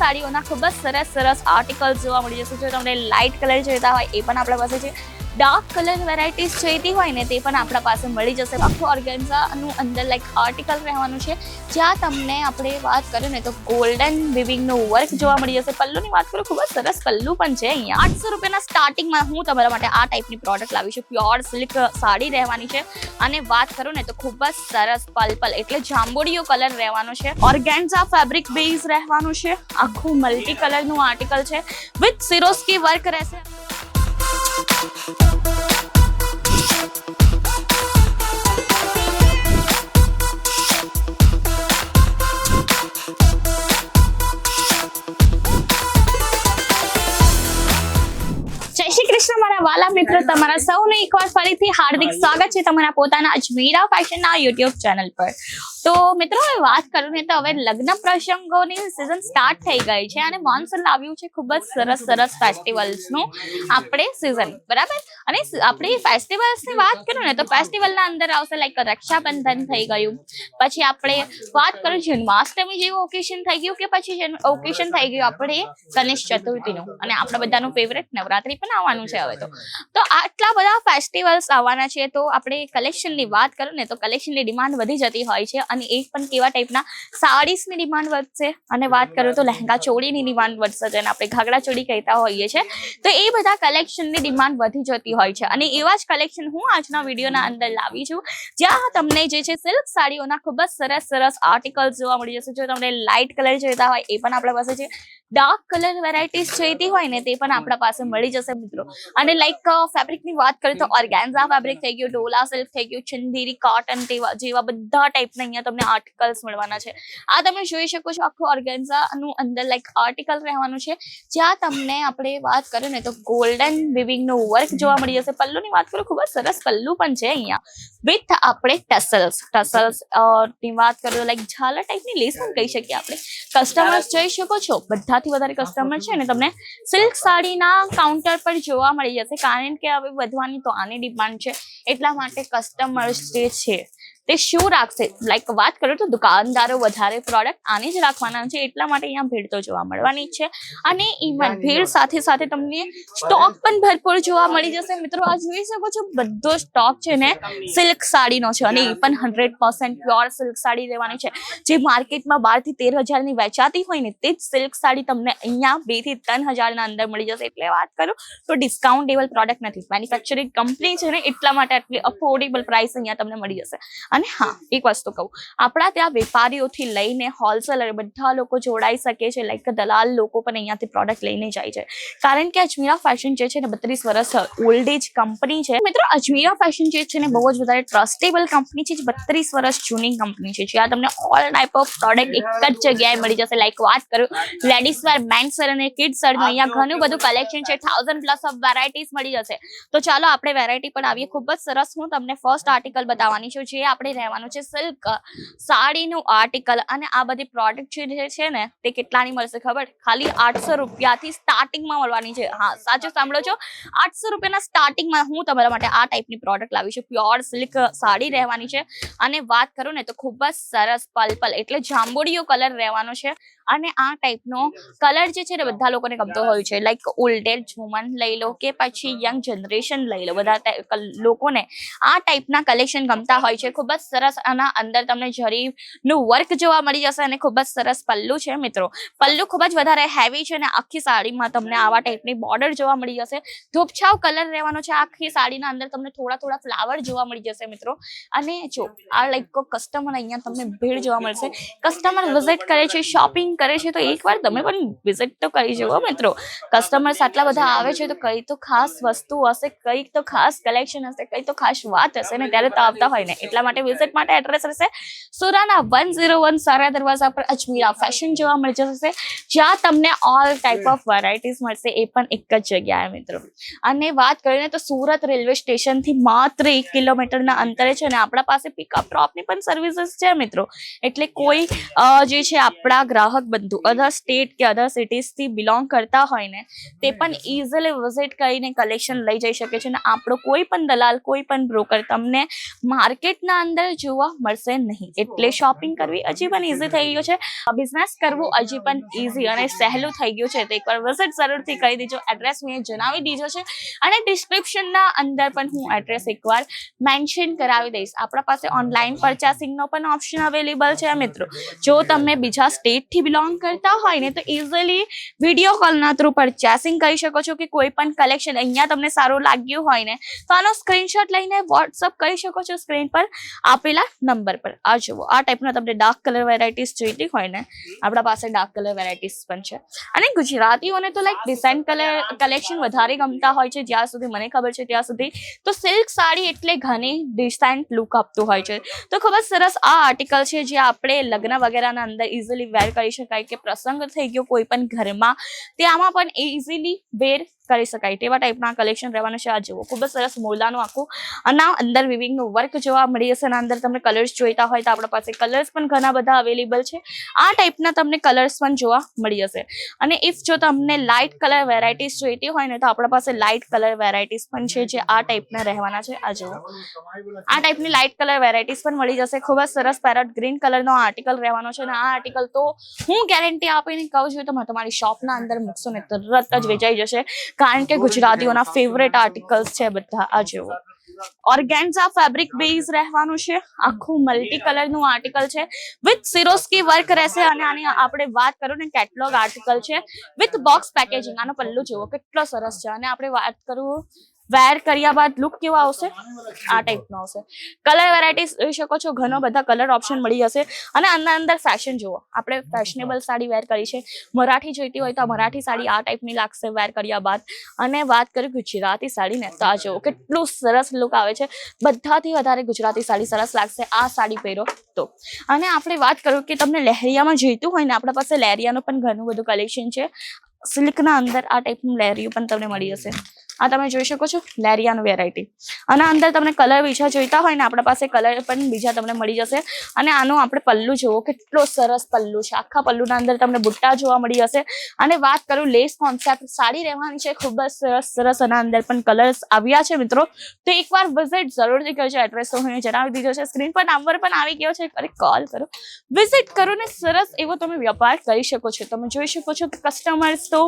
સાડીઓના ખૂબ જ સરસ સરસ આર્ટિકલ જોવા મળી જશે. જો તમને લાઇટ કલર જોઈતા હોય એ પણ આપણા પાસે છે. ડાર્ક કલર વેરાયટીઝ જોઈતી હોય ને તે પણ આપણા પાસે મળી જશે. આખું ઓર્ગેન્ઝાનું અંદર લાઈક આર્ટિકલ રહેવાનું છે. જ્યાં તમને આપણે વાત કરીએ ને તો ગોલ્ડન વિવિંગનું વર્ક જોવા મળી જશે. પલ્લુની વાત કરું, ખૂબ જ સરસ પલ્લુ પણ છે. અહીંયા આઠસો રૂપિયાના સ્ટાર્ટિંગમાં હું તમારા માટે આ ટાઈપની પ્રોડક્ટ લાવી છું. પ્યોર સિલ્ક સાડી રહેવાની છે. અને વાત કરું ને તો ખૂબ જ સરસ પલપલ, એટલે જાંબુડીયો કલર રહેવાનો છે. ઓર્ગેન્ઝા ફેબ્રિક બેઝ રહેવાનું છે. આખું મલ્ટી કલરનું આર્ટિકલ છે. વિથ સિરોસ્કી વર્ક રહેશે. કૃષ્ણ મારા વાલા મિત્રો તમારા સૌને એકવાર ફરીથી હાર્દિક સ્વાગત છે તમારા પોતાના અજમીરા ફેશનના યુટ્યુબ ચેનલ પર. તો મિત્રો વાત કરું ને તો હવે લગ્ન પ્રસંગોની સિઝન સ્ટાર્ટ થઈ ગઈ છે અને મોન્સૂન લાવ્યું છે ખૂબ જ સરસ સરસ ફેસ્ટિવલ્સનું આપણે સિઝન બરાબર? અને આપણે ફેસ્ટિવલ્સની વાત કરું ને તો ફેસ્ટિવલના અંદર આવશે લાઈક રક્ષાબંધન થઈ ગયું, પછી આપણે વાત કરું જન્માષ્ટમી જેવું ઓકેશન થઈ ગયું કે પછી ઓકેશન થઈ ગયું આપણે ગણેશ ચતુર્થીનું અને આપણા બધાનું ફેવરેટ નવરાત્રી પણ આવવાનું છે હવે તો. તો આટલા બધા ફેસ્ટિવલ્સ આવવાના છે તો આપણે કલેક્શનની વાત કરું ને તો કલેક્શનની ડિમાન્ડ વધી જતી હોય છે. અને એક પણ કેવા ટાઈપના સાડીસની ડિમાન્ડ વધશે. અને વાત કરું તો લહેંગા ચોળીની ડિમાન્ડ વધશે, જેને આપણે ઘાઘરા ચોળી કહેતા હોઈએ છીએ. તો એ બધા કલેક્શનની ડિમાન્ડ વધી જતી હોય છે. અને એવા જ કલેક્શન હું આજના વિડીયોના અંદર લાવી છું, જ્યાં તમને જે છે સિલ્ક સાડીઓના ખૂબ જ સરસ સરસ આર્ટિકલ્સ જોવા મળી જશે. જો તમને લાઇટ કલર જોઈતા હોય, એ પણ આપણા પાસે છે. ડાર્ક કલર વેરાયટીઝ જોઈતી હોય ને, તે પણ આપણા પાસે મળી જશે મિત્રો. અને લાઈક ફેબ્રિકની વાત કરીએ તો ઓર્ગેન્ઝા ફેબ્રિક થઈ ગયું ડોલા સિલ્ક થઈ ગયું ચંદેરી કોટન જેવા બધા ટાઈપના અહીંયા તમને આર્ટિકલ્સ મળવાના છે. આ તમે જોઈ શકો છો આખું ઓર્ગેન્ઝાનું અંદર લાઈક આર્ટિકલ રહેવાનું છે. જ્યાં તમને આપણે વાત કરીએ ને તો ગોલ્ડન વિવિંગનું વર્ક જોવા મળી જશે. પલ્લુની વાત કરું ખૂબ જ સરસ પલ્લુ પણ છે અહીંયા. વિથ આપણે ટસલ્સ ટસલ્સની વાત કરીએ લાઈક ઝાલર ટાઈપની લેસ પણ કહી શકીએ આપણે. કસ્ટમર્સ જોઈ શકો છો બધાથી વધારે કસ્ટમર છે ને તમને સિલ્ક સાડીના કાઉન્ટર પર જોવા મળી જશે. કારણ કે હવે વધવાની તો આની ડિમાન્ડ છે. એટલા માટે કસ્ટમર્સ જે છે તે શું રાખશે. લાઈક વાત કરું તો દુકાનદારો વધારે પ્રોડક્ટ આને જ રાખવાના છે એટલા માટે અહીંયા ભીડ તો જોવા મળવાની છે. અને ઇવન ભીડ સાથે સાથે તમને સ્ટોક પણ ભરપૂર જોવા મળી જશે. મિત્રો આ જોઈ શકો છો બધો સ્ટોક છે ને સિલ્ક સાડીનો છે અને એ પણ hundred percent pure silk sari લેવાની છે. જે માર્કેટમાં બારથી તેર હજારની વેચાતી હોય ને તે જ સિલ્ક સાડી તમને અહીંયા બેથી ત્રણ હજારના અંદર મળી જશે. એટલે વાત કરું તો ડિસ્કાઉન્ટેબલ પ્રોડક્ટ નથી. મેન્યુફેક્ચરિંગ કંપની છે ને એટલા માટે આટલી અફોર્ડેબલ પ્રાઇસ અહીંયા તમને મળી જશે. અને હા, એક વસ્તુ કહું. આપણા ત્યાં વેપારીઓથી લઈને હોલસેલર બધા લોકો જોડાઈ શકે છે લાઈક દલાલ લોકો પણ અહીંયાથી પ્રોડક્ટ લઈને જાય છે. કારણ કે અજમીરા ફેશન જે છે ને બત્રીસ વર્ષ ઓલ્ડ એજ કંપની છે. મિત્રો, અજમીરા ફેશન જે છે ને બહુ જ વધારે ટ્રસ્ટેબલ કંપની છે, જે બત્રીસ વર્ષ જૂની કંપની છે. જ્યાં તમને ઓલ ટાઈપ ઓફ પ્રોડક્ટ એક જ જગ્યાએ મળી જશે. લાઈક વાત કરું લેડીઝ વેર મેન્સ વેર અને કિડ્સ વેર અહીંયા ઘણું બધું કલેક્શન છે. થાઉઝન્ડ પ્લસ ઓફ વેરાયટીઝ મળી જશે. તો ચાલો, આપણે વેરાયટી પર આવીએ. ખૂબ જ સરસ હું તમને ફર્સ્ટ આર્ટિકલ બતાવવાની છું. જે આપણે રહેવાનું છે. સિલ્ક, સાડીનું આર્ટિકલ અને આ બધી પ્રોડક્ટ જે છે ને, તે કેટલાની મળશે ખબર? ખાલી આઠસો રૂપિયાથી સ્ટાર્ટિંગમાં મળવાની છે. હા, સાચું સાંભળો છો? આઠસો રૂપિયાના સ્ટાર્ટિંગમાં હું તમારા માટે આ ટાઈપની પ્રોડક્ટ લાવી છું. પ્યોર સિલ્ક સાડી રહેવાની છે. અને વાત કરું ને તો ખૂબ જ સરસ પલપલ એટલે જાંબુડીયો કલર રહેવાનો છે. અને આ ટાઈપનો કલર જે છે ને, બધા લોકોને ગમતો હોય છે. લાઈક ઓલ્ડેડ વુમન લઈ લો કે પછી યંગ જનરેશન લઈ લો. બધા લોકોને આ ટાઈપના કલેક્શન ગમતા હોય છે. ખૂબ જ સરસ આના અંદર તમને જરીનું વર્ક જોવા મળી જશે અને ખૂબ જ સરસ પલ્લુ છે મિત્રો. પલ્લુ ખૂબ જ વધારે હેવી છે અને આખી સાડીમાં તમને આવા ટાઈપની બોર્ડર જોવા મળી જશે. ધૂપછાવ કલર રહેવાનો છે. આખી સાડીના અંદર તમને થોડા થોડા ફ્લાવર જોવા મળી જશે મિત્રો. અને જો આ લાઈક કસ્ટમર અહીંયા તમને ભીડ જોવા મળશે. કસ્ટમર વિઝિટ કરે છે શોપિંગ કરે છે, તો એકવાર તમે પણ વિઝિટ તો કરી જુઓ મિત્રો. કસ્ટમર્સ આટલા બધા આવે છે, તો કઈ તો ખાસ વસ્તુ હશે, કંઈક તો ખાસ કલેક્શન હશે, કઈ તો ખાસ વાત હશે ને ત્યારે તો આવતા હોય ને. એટલા માટે વિઝિટ માટે એડ્રેસ રહેશે. સુરાના વન ઝીરો વન સારા દરવાજા પર અજમીરા ફેશન જોવા મળી જશે. જ્યાં તમને ઓલ ટાઈપ ઓફ વેરાયટીઝ મળશે. એ પણ એક જ જગ્યાએ મિત્રો. અને વાત કરીને તો સુરત રેલવે સ્ટેશનથી માત્ર એક કિલોમીટરના અંતરે છે અને આપણા પાસે પિકઅપ ડ્રોપની પણ સર્વિસીસ છે મિત્રો. એટલે કોઈ જે છે આપણા ગ્રાહક બંધુ અધર સ્ટેટ કે અધર સિટીઝથી બિલોંગ કરતા હોય ને તે પણ ઇઝીલી વિઝિટ કરીને કલેક્શન લઈ જઈ શકે છે. અને આપણો કોઈ પણ દલાલ કોઈ પણ બ્રોકર તમને માર્કેટના અંદર જોવા મળશે નહીં. એટલે શોપિંગ કરવી હજી પણ ઇઝી થઈ ગયું છે. બિઝનેસ કરવું હજી પણ ઇઝી અને સહેલું થઈ ગયું છે. તો એકવાર વિઝિટ જરૂરથી કરી દેજો. એડ્રેસ મેં જણાવી દીધો છે. અને ડિસ્ક્રિપ્શનના અંદર પણ હું એડ્રેસ એકવાર મેન્શન કરાવી દઈશ. આપણા પાસે ઓનલાઈન પરચેસિંગનો પણ ઓપ્શન અવેલેબલ છે, મિત્રો. જો તમે બીજા સ્ટેટથી બિલોંગ કરતા હોય ને, તો ઇઝીલી વીડિયો કોલના થ્રુ પરચેસિંગ કરી શકો છો કે કોઈ પણ કલેક્શન અહીંયા તમને સારું લાગ્યું હોય ને, તો આનો સ્ક્રીનશોટ લઈને વોટ્સઅપ કરી શકો છો સ્ક્રીન પર. આપેલા નંબર પર. આ જુઓ આ ટાઈપના તમને ડાર્ક કલર વેરાયટીઝ જોઈતી હોય ને? આપણા પાસે ડાર્ક કલર વેરાયટીઝ પણ છે. અને ગુજરાતીઓને તો લાઈક ડિઝાઇન કલર કલેક્શન વધારે ગમતા હોય છે જ્યાં સુધી મને ખબર છે ત્યાં સુધી. તો સિલ્ક સાડી એટલે ઘણી ડિઝાઇન લુક આપતું હોય છે. તો ખૂબ જ સરસ આ આર્ટિકલ છે જે આપણે લગ્ન વગેરેના અંદર ઇઝીલી વેર કરી શકાય કે પ્રસંગ થઈ ગયો કોઈ પણ ઘરમાં. તે આમાં પણ ઇઝીલી વેર કરી શકાય. તેવા ટાઈપના કલેક્શન રહેવાનું છે. આ જુઓ, ખૂબ જ સરસ મોલાનું આખું, અને અંદર વિવિંગનું વર્ક જોવા મળી જશે અને અંદર તમને કલર્સ જોઈતા હોય તો આપણા પાસે કલર્સ પણ ઘણા બધા અવેલેબલ છે. આ ટાઈપના તમને કલર્સ પણ જોવા મળી જશે અને ઇફ જો તમને લાઇટ કલર વેરાયટીઝ જોઈતી હોય ને, તો આપણા પાસે લાઇટ કલર વેરાયટીઝ પણ છે જે આ ટાઈપના રહેવાના છે. આ જુઓ. આ ટાઈપની લાઇટ કલર વેરાયટીઝ પણ મળી જશે. ખૂબ જ સરસ પેરોટ ગ્રીન કલરનો આર્ટિકલ રહેવાનો છે. અને આ આર્ટિકલ તો હું ગેરંટી આપીને કહું છું તમે તમારી શોપના અંદર મૂકશો ને, તરત જ વેચાઈ જશે. કારણ કે ગુજરાતીઓના ફેવરેટ આર્ટિકલ્સ છે બધા આ જેવો. ઓર્ગેન્ઝા ફેબ્રિક બેઝ રહેવાનું છે. આખું મલ્ટી કલરનું આર્ટિકલ છે. વિથ સિરોસ્કી વર્ક રહેશે અને આની આપણે વાત કરું ને કેટલોગ આર્ટિકલ છે. વિથ બોક્સ પેકેજિંગ આનો પલ્લું જેવો કેટલો સરસ છે. અને આપણે વાત કરું વેર કર્યા બાદ લુક કેવો આવશે? આ ટાઈપનો આવશે. કલર વેરાયટીઝ જોઈ શકો છો. ઘણો બધા કલર ઓપ્શન મળી જશે. અને અંદર અંદર ફેશન જુઓ. આપણે ફેશનેબલ સાડી વેર કરી છે. મરાઠી જોઈતી હોય તો આ મરાઠી સાડી આ ટાઈપની લાગશે વેર કર્યા બાદ. અને વાત કરી ગુજરાતી સાડી ને તો આ જુઓ. કેટલું સરસ લુક આવે છે. બધાથી વધારે ગુજરાતી સાડી સરસ લાગશે આ સાડી પહેરો તો. અને આપણે વાત કરું કે તમને લહેરિયામાં જોઈતું હોય ને આપણા પાસે લહેરિયાનું પણ ઘણું બધું કલેક્શન છે. સિલ્કના અંદર આ ટાઈપનું લહેરિયું પણ તમને મળી જશે. આ તમે જોઈ શકો છો, લેરિયાનું વેરાયટી અને અંદર તમને કલર બીજા જોઈતા હોય ને આપણા પાસે કલર પણ બીજા તમને મળી જશે. અને આનું આપણે પલ્લુ જુઓ કેટલો સરસ પલ્લુ છે. આખા પલ્લુના અંદર તમને બુટ્ટા જોવા મળી જશે. અને વાત કરું લેસ કોન્સેપ્ટ સાડી રહેવાની છે, ખૂબ જ સરસ સરસ અને અંદર પણ કલર્સ આવ્યા છે મિત્રો. તો એકવાર વિઝિટ જરૂરથી કરજો એડ્રેસ તો હું જણાવી દીધો છે. સ્ક્રીન પર નંબર પણ આવી ગયો છે અરે કોલ કરો. વિઝિટ કરો ને સરસ એવો તમે વ્યાપાર કરી શકો છો. તમે જોઈ શકો છો કે કસ્ટમર્સ તો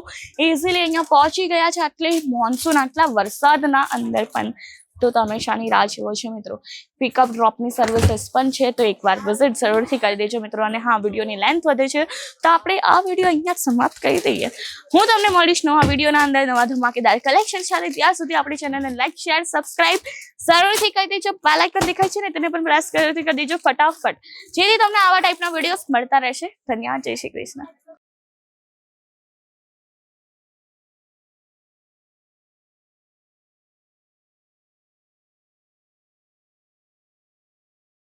ઇઝીલી અહીંયા પહોંચી ગયા છે, આટલે મોન્સૂન આટલા વરસાદના અંદર પણ તો તમે શાની રાહ જુઓ છો મિત્રો. પિકઅપ ડ્રોપની સર્વિસીસ પણ છે, તો એકવાર વિઝિટ જરૂરથી કરી દેજો મિત્રો, અને હા, વિડીયોની લેન્થ વધે છે, તો આપણે આ વીડિયો અહીંયા સમાપ્ત કરી દઈએ. હું તમને મળીશ નવા વિડીયોના અંદર, નવા ધમાકેદાર કલેક્શન સાથે. ત્યાં સુધી આપણી ચેનલને લાઈક શેર સબસ્ક્રાઈબ જરૂરથી કરી દેજો. બેલ આઇકન દેખાય છે ને, તેને પણ પ્રેસ કરી દેજો ફટાફટ. જેથી તમને આવા ટાઈપના વિડીયોઝ મળતા રહેશે. ધન્યવાદ. જય શ્રી કૃષ્ણ.